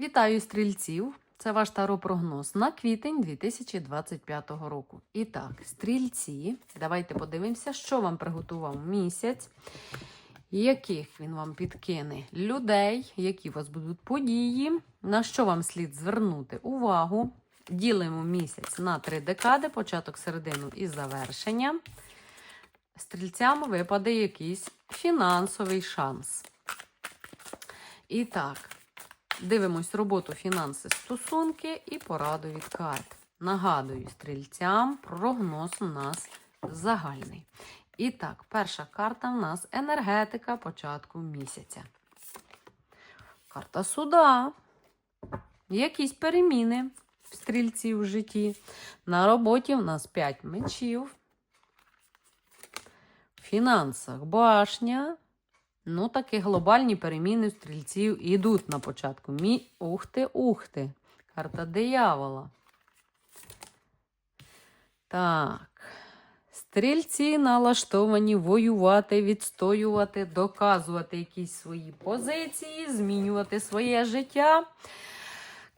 Вітаю стрільців! Це ваш таро-прогноз на квітень 2025 року. І так, стрільці, давайте подивимося, що вам приготував місяць, яких він вам підкине людей, які у вас будуть події, на що вам слід звернути увагу. Ділимо місяць на три декади, початок, середину і завершення. Стрільцям випаде якийсь фінансовий шанс. І так, дивимось роботу, фінанси, стосунки і пораду від карт. Нагадую стрільцям, прогноз у нас загальний. І так, перша карта в нас енергетика початку місяця. Карта суда. Якісь переміни в стрільці в житті. На роботі в нас 5 мечів. В фінансах башня. Ну, такі глобальні переміни стрільців ідуть на початку. Мі... Ух ти, ух ти. Карта диявола. Так. Стрільці налаштовані воювати, відстоювати, доказувати якісь свої позиції, змінювати своє життя.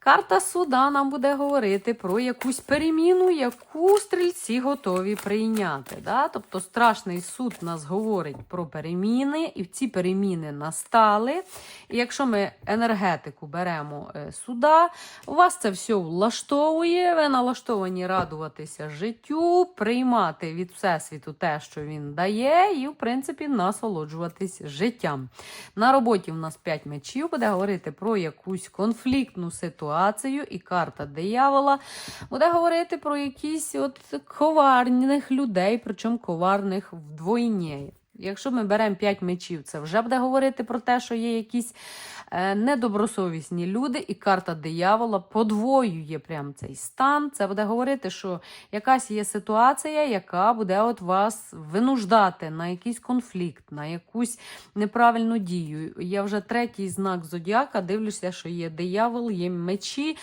Карта суда нам буде говорити про якусь переміну, яку стрільці готові прийняти. Да? Тобто страшний суд нас говорить про переміни, і ці переміни настали. І якщо ми енергетику беремо е, суда, у вас це все влаштовує, ви налаштовані радуватися життю, приймати від Всесвіту те, що він дає, і, в принципі, насолоджуватись життям. На роботі в нас 5 мечів буде говорити про якусь конфліктну ситуацію ситуацію, і карта диявола буде говорити про якісь от коварних людей, причому коварних вдвойні. Якщо ми беремо 5 мечів, це вже буде говорити про те, що є якісь е, недобросовісні люди, і карта диявола подвоює прям цей стан. Це буде говорити, що якась є ситуація, яка буде от вас винуждати на якийсь конфлікт, на якусь неправильну дію. Я вже третій знак зодіака, дивлюся, що є диявол, є мечі.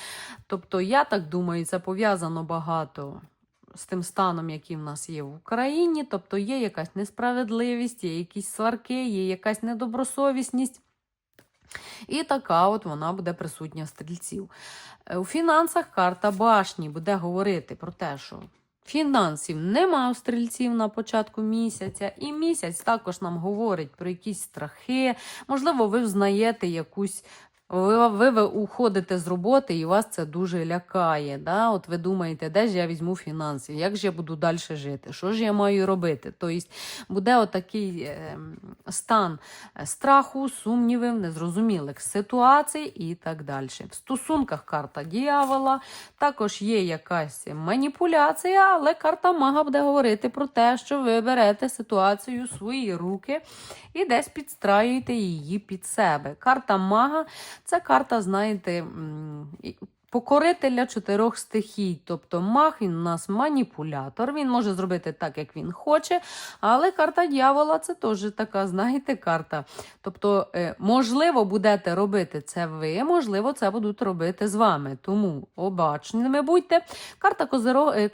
Тобто, я так думаю, це пов'язано багато з тим станом, який в нас є в Україні. Тобто є якась несправедливість, є якісь сварки, є якась недобросовісність. І така от вона буде присутня в стрільців. Е, У фінансах карта башні буде говорити про те, що фінансів нема у стрільців на початку місяця, і місяць також нам говорить про якісь страхи. Можливо, ви взнаєте якусь ви, ви, ви уходите з роботи і вас це дуже лякає. Да? От ви думаєте, де ж я візьму фінансів, як ж я буду далі жити, що ж я маю робити? Тобто буде отакий е, стан страху, сумнівів, незрозумілих ситуацій і так далі. В стосунках карта дьявола, також є якась маніпуляція, але карта мага буде говорити про те, що ви берете ситуацію в свої руки і десь підстраюєте її під себе. Карта мага. Це карта, знаєте, покорителя чотирьох стихій. Тобто мах він у нас маніпулятор, він може зробити так, як він хоче. Але карта дьявола це теж така, знаєте, карта. Тобто, е, можливо, будете робити це ви, можливо, це будуть робити з вами. Тому обачними будьте. Карта козирога.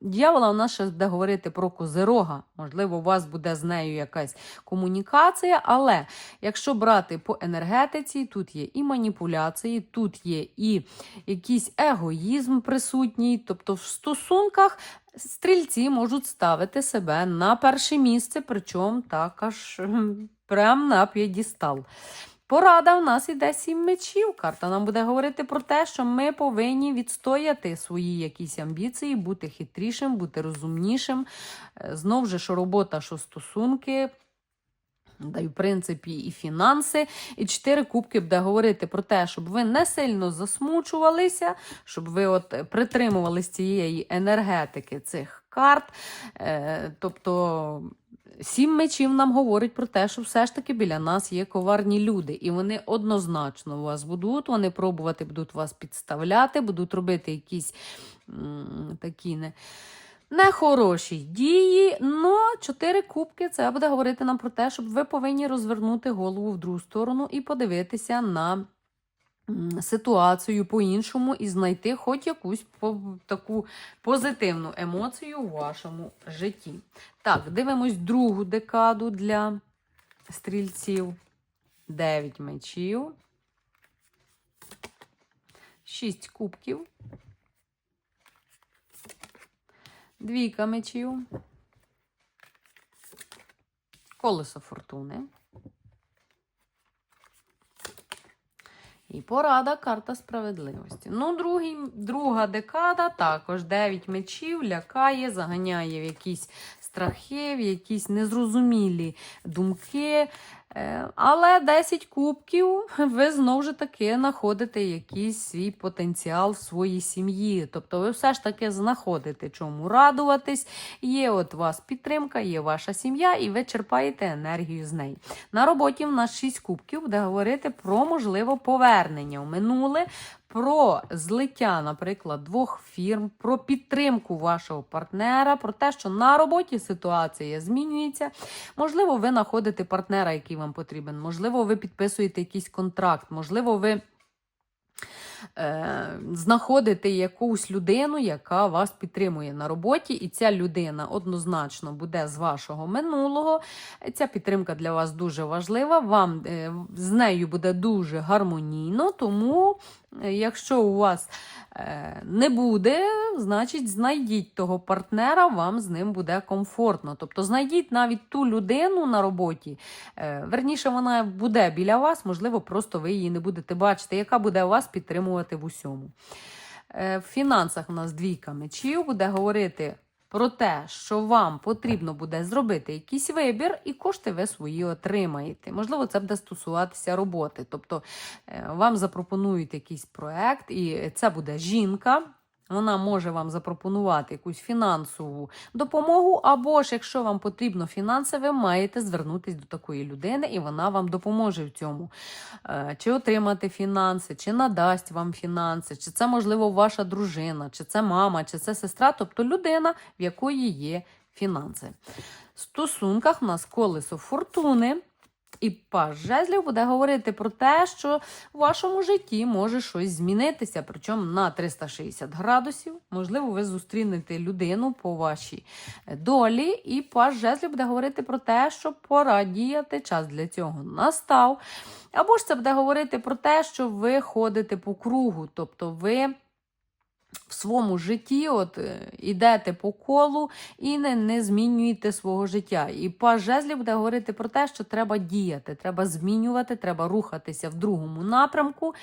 Дьявола у нас ще буде говорити про козирога. Можливо, у вас буде з нею якась комунікація, але якщо брати по енергетиці, тут є і маніпуляції, тут є і якийсь егоїзм присутній. Тобто в стосунках стрільці можуть ставити себе на перше місце, причому так аж прям на п'єдістал. Порада в нас іде сім мечів. Карта нам буде говорити про те, що ми повинні відстояти свої якісь амбіції, бути хитрішим, бути розумнішим. Знову ж, що робота, що стосунки. Да й, в принципі, і фінанси. І чотири кубки буде говорити про те, щоб ви не сильно засмучувалися, щоб ви от притримувались цієї енергетики цих карт. Е, тобто. Сім мечів нам говорить про те, що все ж таки біля нас є коварні люди, і вони однозначно вас будуть, вони пробувати будуть вас підставляти, будуть робити якісь такі не. Нехороші дії, но чотири кубки це буде говорити нам про те, щоб ви повинні розвернути голову в другу сторону і подивитися на ситуацію по-іншому і знайти хоч якусь таку позитивну емоцію у вашому житті. Так, дивимось другу декаду для стрільців. Дев'ять мечів. Шість кубків. Двійка мечів. Колесо фортуни. І порада карта справедливості. Ну, другий, друга декада також 9 мечів лякає, заганяє в якісь страхи, в якісь незрозумілі думки. Е, Але 10 кубків ви знову ж таки знаходите якийсь свій потенціал в своїй сім'ї. Тобто ви все ж таки знаходите чому радуватись. Є от вас підтримка, є ваша сім'я, і ви черпаєте енергію з неї. На роботі в нас 6 кубків буде говорити про можливе повернення в минуле. Про злиття, наприклад, двох фірм, про підтримку вашого партнера, про те, що на роботі ситуація змінюється. Можливо, ви знаходите партнера, який вам потрібен. Можливо, ви підписуєте якийсь контракт, можливо, ви е, знаходите якусь людину, яка вас підтримує на роботі, і ця людина однозначно буде з вашого минулого. Ця підтримка для вас дуже важлива. Вам е, з нею буде дуже гармонійно, тому. Е, Якщо у вас е, не буде, значить знайдіть того партнера, вам з ним буде комфортно. Тобто знайдіть навіть ту людину на роботі, е, верніше, вона буде біля вас, можливо, просто ви її не будете бачити, яка буде вас підтримувати в усьому. В фінансах у нас двійка мечів буде говорити про те, що вам потрібно буде зробити якийсь вибір, і кошти ви свої отримаєте. Можливо, це буде стосуватися роботи. Тобто е, вам запропонують якийсь проект, і це буде жінка. Вона може вам запропонувати якусь фінансову допомогу, або ж якщо вам потрібно фінанси, ви маєте звернутися до такої людини, і вона вам допоможе в цьому. Е, Чи отримати фінанси, чи надасть вам фінанси, чи це, можливо, ваша дружина, чи це мама, чи це сестра, тобто людина, в якої є фінанси. В стосунках у нас колесо фортуни. І паж жезлів буде говорити про те, що в вашому житті може щось змінитися, причому на 360 градусів. Можливо, ви зустрінете людину по вашій долі, і паж жезлів буде говорити про те, що пора діяти, час для цього настав. Або ж це буде говорити про те, що ви ходите по кругу, тобто ви в своєму житті от е, ідете по колу і не, не змінюєте свого життя. І паж жезлів буде говорити про те, що треба діяти, треба змінювати, треба рухатися в другому напрямку,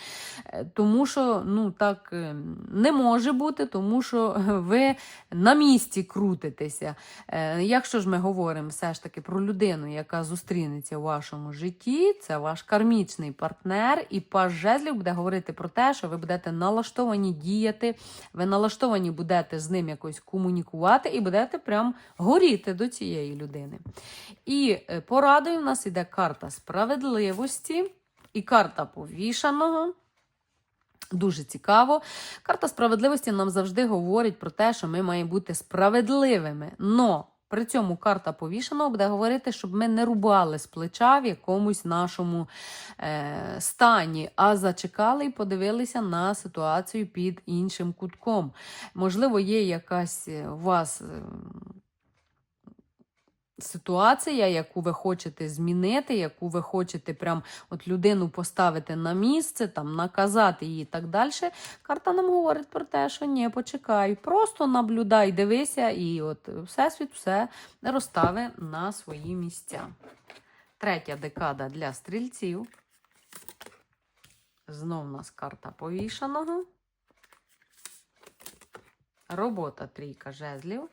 е, тому що ну так е, не може бути, тому що ви на місці крутитеся. Е, Якщо ж ми говоримо все ж таки про людину, яка зустрінеться у вашому житті, це ваш кармічний партнер, і паж жезлів буде говорити про те, що ви будете налаштовані діяти, ви налаштовані будете з ним якось комунікувати і будете прям горіти до цієї людини. І е, порадою в нас іде карта справедливості і карта повішаного. Дуже цікаво. Карта справедливості нам завжди говорить про те, що ми маємо бути справедливими. Но при цьому карта повішеного буде говорити, щоб ми не рубали з плеча в якомусь нашому е, стані, а зачекали і подивилися на ситуацію під іншим кутком. Можливо, є якась е, у вас. Ситуація, яку ви хочете змінити, яку ви хочете прям от людину поставити на місце, там наказати її і так далі. Карта нам говорить про те, що ні, почекай, просто наблюдай, дивися, і от всесвіт все розстави на свої місця. Третя декада для стрільців. Знов у нас карта повішаного. Робота трійка жезлів.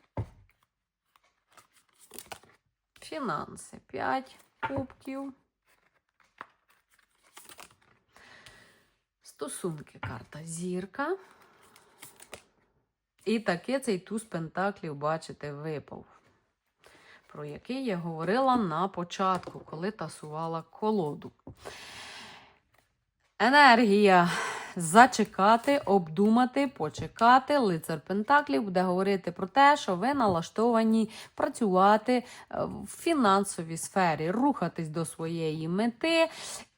Фінанси 5 кубків. Стосунки карта зірка. І таки цей туз пентаклів, бачите, випав. Про який я говорила на початку, коли тасувала колоду. Енергія зачекати, обдумати, почекати. Лицар Пентаклів буде говорити про те, що ви налаштовані працювати е, в фінансовій сфері, рухатись до своєї мети.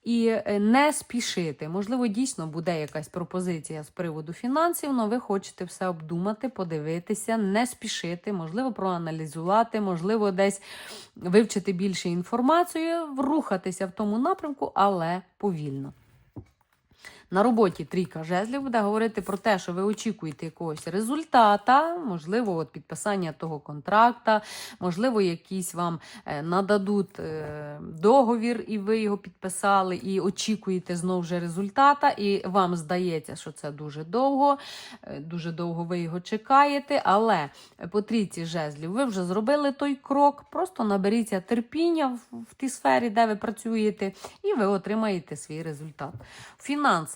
І е, не спішити. Можливо, дійсно буде якась пропозиція з приводу фінансів, але ви хочете все обдумати, подивитися, не спішити, можливо, проаналізувати, можливо, десь вивчити більше інформацію, рухатися в тому напрямку, але повільно. На роботі трійка жезлів буде говорити про те, що ви очікуєте якогось результата, можливо, от підписання того контракта, можливо, якісь вам е, нададуть е, договір, і ви його підписали, і очікуєте знову ж результата, і вам здається, що це дуже довго, е, дуже довго ви його чекаєте, але по трійці жезлів ви вже зробили той крок, просто наберіться терпіння в, тій сфері, де ви працюєте, і ви отримаєте свій результат. В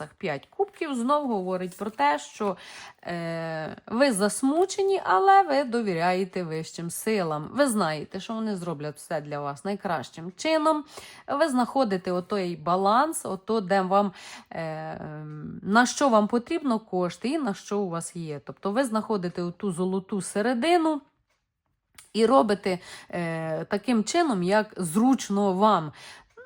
фінансах 5 кубків знову говорить про те, що е, ви засмучені, але ви довіряєте вищим силам. Ви знаєте, що вони зроблять все для вас найкращим чином. Ви знаходите отой баланс, ото, де вам, е, на що вам потрібно кошти і на що у вас є. Тобто ви знаходите ту золоту середину. І робите е, таким чином, як зручно вам.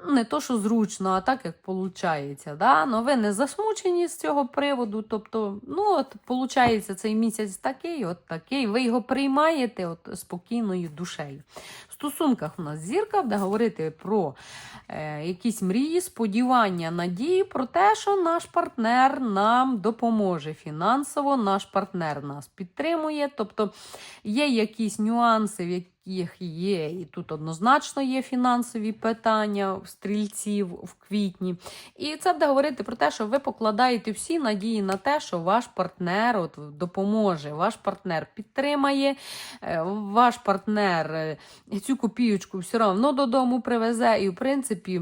Не то, що зручно, а так, як виходить. Да? Но ви не засмучені з цього приводу. Тобто, ну, от, виходить, цей місяць такий, от такий. Ви його приймаєте от, спокійною душею. В стосунках у нас зірка буде говорити про е, якісь мрії, сподівання, надії про те, що наш партнер нам допоможе фінансово, наш партнер нас підтримує. Тобто є якісь нюанси, в яких є, і тут однозначно є фінансові питання стрільців в квітні. І це буде говорити про те, що ви покладаєте всі надії на те, що ваш партнер от, допоможе, ваш партнер підтримає, е, ваш партнер е, цю копіючку все одно додому привезе і, в принципі,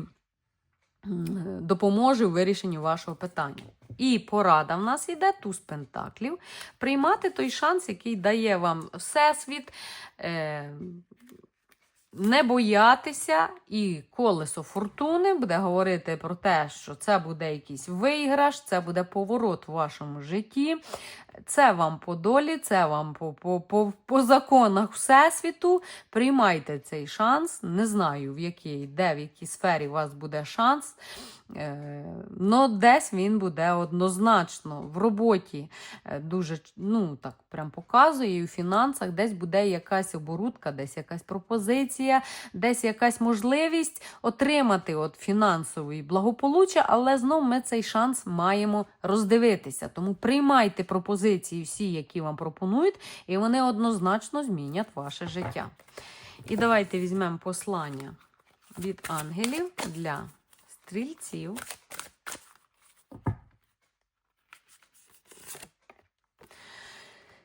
допоможе у вирішенні вашого питання. І порада в нас йде туз пентаклів. Приймати той шанс, який дає вам Всесвіт, е, не боятися, і колесо фортуни буде говорити про те, що це буде якийсь виграш, це буде поворот в вашому житті. Це вам по долі, це вам по, по, по, по законах Всесвіту. Приймайте цей шанс. Не знаю, в якій, де, в якій сфері у вас буде шанс. Е, но десь він буде однозначно в роботі е, дуже ну, так, прям показує, і у фінансах десь буде якась оборудка, десь якась пропозиція, десь якась можливість отримати от фінансовий благополуччя, але знову ми цей шанс маємо роздивитися. Тому приймайте пропозиції всі, які вам пропонують, і вони однозначно змінять ваше життя. І давайте візьмемо послання від ангелів для стрільців.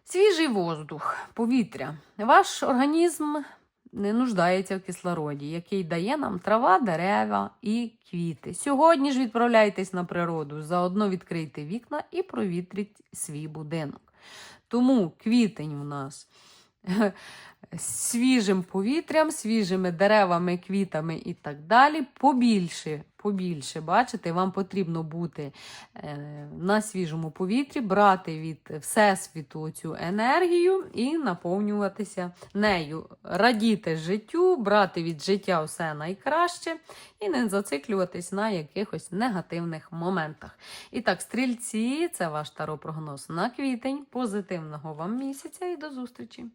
Свіжий воздух, повітря. Ваш організм не нуждається в кислороді, який дає нам трава, дерева і квіти. Сьогодні ж відправляйтесь на природу, заодно відкрийте вікна і провітріть свій будинок. Тому квітень у нас свіжим повітрям, свіжими деревами, квітами і так далі. Побільше, побільше, бачите, вам потрібно бути е, на свіжому повітрі, брати від Всесвіту цю енергію і наповнюватися нею. Радіти життю, брати від життя все найкраще і не зациклюватись на якихось негативних моментах. І так, стрільці, це ваш таро прогноз на квітень. Позитивного вам місяця і до зустрічі!